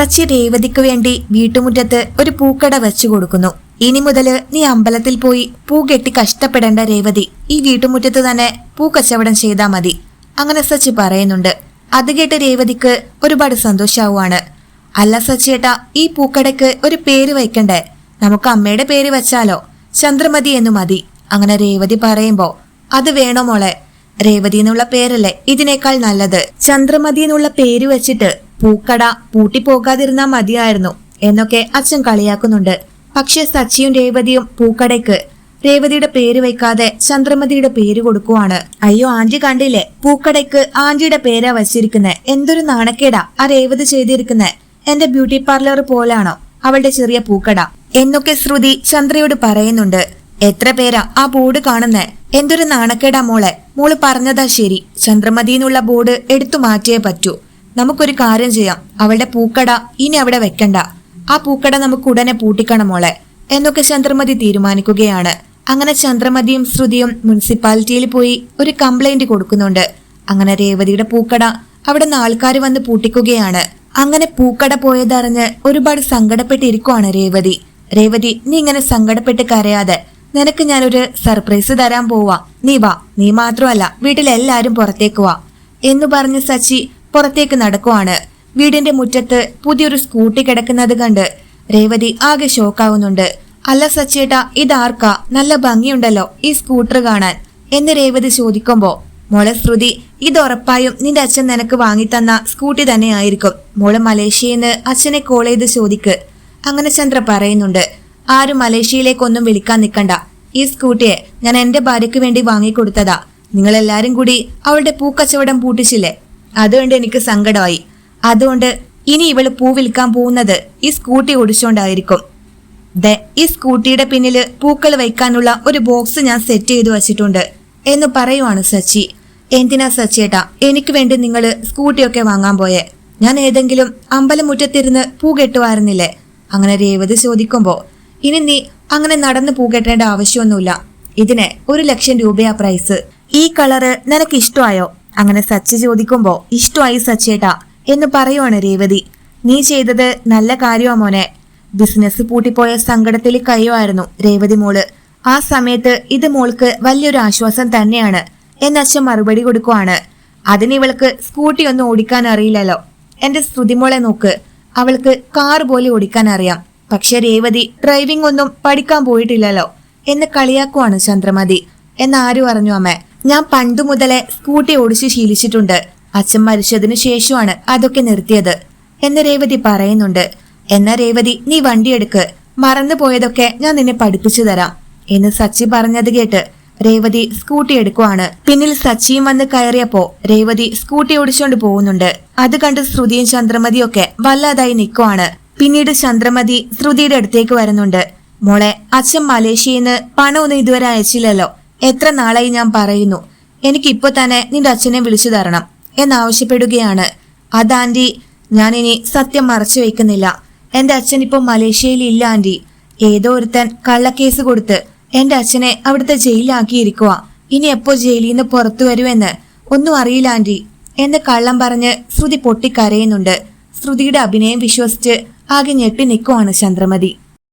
സച്ചി രേവതിക്ക് വേണ്ടി വീട്ടുമുറ്റത്ത് ഒരു പൂക്കട വെച്ചു കൊടുക്കുന്നു. ഇനി മുതൽ നീ അമ്പലത്തിൽ പോയി പൂ കെട്ടി കഷ്ടപ്പെടേണ്ട രേവതി ഈ വീട്ടുമുറ്റത്ത് തന്നെ പൂ കച്ചവടം ചെയ്താൽ മതി. അങ്ങനെ സച്ചി പറയുന്നുണ്ട്. അത് കേട്ട് രേവതിക്ക് ഒരുപാട് സന്തോഷാവുകയാണ് അല്ല സച്ചിയേട്ടാ ഈ പൂക്കടയ്ക്ക് ഒരു പേര് വയ്ക്കണ്ടേ? നമുക്ക് അമ്മയുടെ പേര് വെച്ചാലോ? ചന്ദ്രമതി എന്നു മതി. അങ്ങനെ രേവതി പറയുമ്പോ അത് വേണോ മോളെ? രേവതി എന്നുള്ള പേരല്ലേ ഇതിനേക്കാൾ നല്ലത്. ചന്ദ്രമതി എന്നുള്ള പേര് വെച്ചിട്ട് പൂക്കട പൂട്ടിപ്പോകാതിരുന്നാ മതിയായിരുന്നു എന്നൊക്കെ അച്ഛൻ കളിയാക്കുന്നുണ്ട്. പക്ഷെ സച്ചിയും രേവതിയും പൂക്കടയ്ക്ക് രേവതിയുടെ പേര് വയ്ക്കാതെ ചന്ദ്രമതിയുടെ പേര് കൊടുക്കുവാണ്. അയ്യോ ആന്റി കണ്ടില്ലേ? പൂക്കടയ്ക്ക് ആന്റിയുടെ പേരാ വച്ചിരിക്കുന്നെ. എന്തൊരു നാണക്കേടാ ആ രേവതി ചെയ്തിരിക്കുന്നെ. എന്റെ ബ്യൂട്ടി പാർലർ പോലാണോ അവളുടെ ചെറിയ പൂക്കട എന്നൊക്കെ ശ്രുതി ചന്ദ്രയോട് പറയുന്നുണ്ട്. എത്ര പേരാ ആ ബോർഡ് കാണുന്നേ? എന്തൊരു നാണക്കേടാ മോളെ. മോൾ പറഞ്ഞതാ ശരി. ചന്ദ്രമതിന്നുള്ള ബോർഡ് എടുത്തു മാറ്റിയേ പറ്റൂ. നമുക്കൊരു കാര്യം ചെയ്യാം. അവളുടെ പൂക്കട ഇനി അവിടെ വെക്കണ്ട. ആ പൂക്കട നമുക്ക് ഉടനെ പൂട്ടിക്കണം മോളെ. എന്നൊക്കെ ചന്ദ്രമതി തീരുമാനിക്കുകയാണ്. അങ്ങനെ ചന്ദ്രമതിയും ശ്രുതിയും മുനിസിപ്പാലിറ്റിയിൽ പോയി ഒരു കംപ്ലൈന്റ് കൊടുക്കുന്നുണ്ട്. അങ്ങനെ രേവതിയുടെ പൂക്കട അവിടെ നിന്ന് ആൾക്കാർ വന്ന് പൂട്ടിക്കുകയാണ്. അങ്ങനെ പൂക്കട പോയതറിഞ്ഞ് ഒരുപാട് സങ്കടപ്പെട്ടിരിക്കുവാണ് രേവതി. രേവതി നീ ഇങ്ങനെ സങ്കടപ്പെട്ട് കരയാതെ നിനക്ക് ഞാനൊരു സർപ്രൈസ് തരാൻ പോവാ. നീ വാ. നീ മാത്രമല്ല വീട്ടിലെല്ലാരും പുറത്തേക്ക് വാ. എന്നു പറഞ്ഞ് സച്ചി പുറത്തേക്ക് നടക്കുവാണ്. വീടിന്റെ മുറ്റത്ത് പുതിയൊരു സ്കൂട്ടി കിടക്കുന്നത് കണ്ട് രേവതി ആകെ ഷോക്കാവുന്നുണ്ട്. അല്ല സച്ചേട്ടാ ഇതാർക്കാ? നല്ല ഭംഗിയുണ്ടല്ലോ ഈ സ്കൂട്ടർ കാണാൻ എന്ന് രേവതി ചോദിക്കുമ്പോ മോളെ ശ്രുതി ഇത് ഉറപ്പായും നിന്റെ അച്ഛൻ നിനക്ക് വാങ്ങിത്തന്ന സ്കൂട്ടി തന്നെയായിരിക്കും മോൾ മലേഷ്യയിൽ നിന്ന് അച്ഛനെ കോൾ ചെയ്ത് ചോദിക്ക്. അങ്ങനെ ചന്ദ്ര പറയുന്നുണ്ട് ആരും മലേഷ്യയിലേക്കൊന്നും വിളിക്കാൻ നിൽക്കണ്ട ഈ സ്കൂട്ടിയെ ഞാൻ എന്റെ ഭാര്യയ്ക്ക് വേണ്ടി വാങ്ങിക്കൊടുത്തതാ. നിങ്ങളെല്ലാരും കൂടി അവളുടെ പൂക്കച്ചവടം പൂട്ടിച്ചില്ലേ? അതുകൊണ്ട് എനിക്ക് സങ്കടമായി. അതുകൊണ്ട് ഇനി ഇവൾ പൂ വിൽക്കാൻ പോകുന്നത് ഈ സ്കൂട്ടി ഓടിച്ചുകൊണ്ടായിരിക്കും ദേ ഈ സ്കൂട്ടിയുടെ പിന്നിൽ പൂക്കൾ വയ്ക്കാനുള്ള ഒരു ബോക്സ് ഞാൻ സെറ്റ് ചെയ്തു വച്ചിട്ടുണ്ട്. എന്ന് പറയുവാണ് സച്ചി. എന്തിനാ സച്ചിയേട്ടാ എനിക്ക് വേണ്ടി നിങ്ങൾ സ്കൂട്ടിയൊക്കെ വാങ്ങാൻ പോയേ? ഞാൻ ഏതെങ്കിലും അമ്പലമുറ്റത്തിരുന്ന് പൂ കെട്ടുമായിരുന്നില്ലേ അങ്ങനെ രേവതി ചോദിക്കുമ്പോ ഇനി നീ അങ്ങനെ നടന്ന് പൂ കെട്ടേണ്ട ആവശ്യമൊന്നുമില്ല. ഇതിന് ഒരു ലക്ഷം രൂപയാ പ്രൈസ് ഈ കളറ് നിനക്ക് ഇഷ്ടമായോ അങ്ങനെ സച്ചി ചോദിക്കുമ്പോ ഇഷ്ടമായി സച്ചേട്ടാ എന്ന് പറയുവാണ് രേവതി. നീ ചെയ്തത് നല്ല കാര്യമാ മോനെ. ബിസിനസ് പൂട്ടിപ്പോയ സങ്കടത്തിൽ കയ്യുമായിരുന്നു രേവതി മോൾ. ആ സമയത്ത് ഇത് മോൾക്ക് വലിയൊരു ആശ്വാസം തന്നെയാണ് എന്നച്ഛൻ മറുപടി കൊടുക്കുവാണ്. അതിന് ഇവൾക്ക് സ്കൂട്ടി ഒന്നും ഓടിക്കാൻ അറിയില്ലല്ലോ. എന്റെ ശ്രുതിമോളെ നോക്ക്. അവൾക്ക് കാർ പോലെ ഓടിക്കാൻ അറിയാം. പക്ഷെ രേവതി ഡ്രൈവിംഗ് ഒന്നും പഠിക്കാൻ പോയിട്ടില്ലല്ലോ എന്ന് കളിയാക്കുവാണ് ചന്ദ്രമതി. എന്നാരും അറിഞ്ഞു അമ്മേ. ഞാൻ പണ്ടു മുതലേ സ്കൂട്ടി ഓടിച്ചു ശീലിച്ചിട്ടുണ്ട്. അച്ഛൻ മരിച്ചതിനു ശേഷമാണ് അതൊക്കെ നിർത്തിയത്. എന്ന് രേവതി പറയുന്നുണ്ട്. എന്ന രേവതി നീ വണ്ടിയെടുക്ക് മറന്നു പോയതൊക്കെ ഞാൻ നിന്നെ പഠിപ്പിച്ചു തരാം. എന്ന് സച്ചി പറഞ്ഞത് കേട്ട് രേവതി സ്കൂട്ടി എടുക്കുവാണ്. പിന്നിൽ സച്ചിയും വന്ന് കയറിയപ്പോ രേവതി സ്കൂട്ടി ഓടിച്ചുകൊണ്ട് പോകുന്നുണ്ട്. അത് കണ്ട് ശ്രുതിയും ചന്ദ്രമതിയൊക്കെ വല്ലാതായി നിൽക്കുവാണ് പിന്നീട് ചന്ദ്രമതി ശ്രുതിയുടെ അടുത്തേക്ക് വരുന്നുണ്ട്. മോളെ അച്ഛൻ മലേഷ്യയിൽ നിന്ന് പണമൊന്നും ഇതുവരെ അയച്ചില്ലല്ലോ. എത്ര നാളായി ഞാൻ പറയുന്നു. എനിക്കിപ്പോ തന്നെ നിന്റെ അച്ഛനെ വിളിച്ചു തരണം എന്നാവശ്യപ്പെടുകയാണ്. അതാന്റി ഞാനിനി സത്യം മറച്ചു വെക്കുന്നില്ല. എന്റെ അച്ഛൻ ഇപ്പൊ മലേഷ്യയിൽ ഇല്ല ആന്റി. ഏതോ ഒരുത്തൻ കള്ളക്കേസ് കൊടുത്ത് എന്റെ അച്ഛനെ അവിടുത്തെ ജയിലിലാക്കിയിരിക്കുക ഇനി എപ്പോ ജയിലിൽ നിന്ന് പുറത്തു വരുമെന്ന് ഒന്നും അറിയില്ല ആന്റി. എന്ന് കള്ളം പറഞ്ഞ് ശ്രുതി പൊട്ടിക്കരയുന്നുണ്ട്. ശ്രുതിയുടെ അഭിനയം വിശ്വസിച്ച് ആകെ ഞെട്ടി നിൽക്കുവാണ് ചന്ദ്രമതി.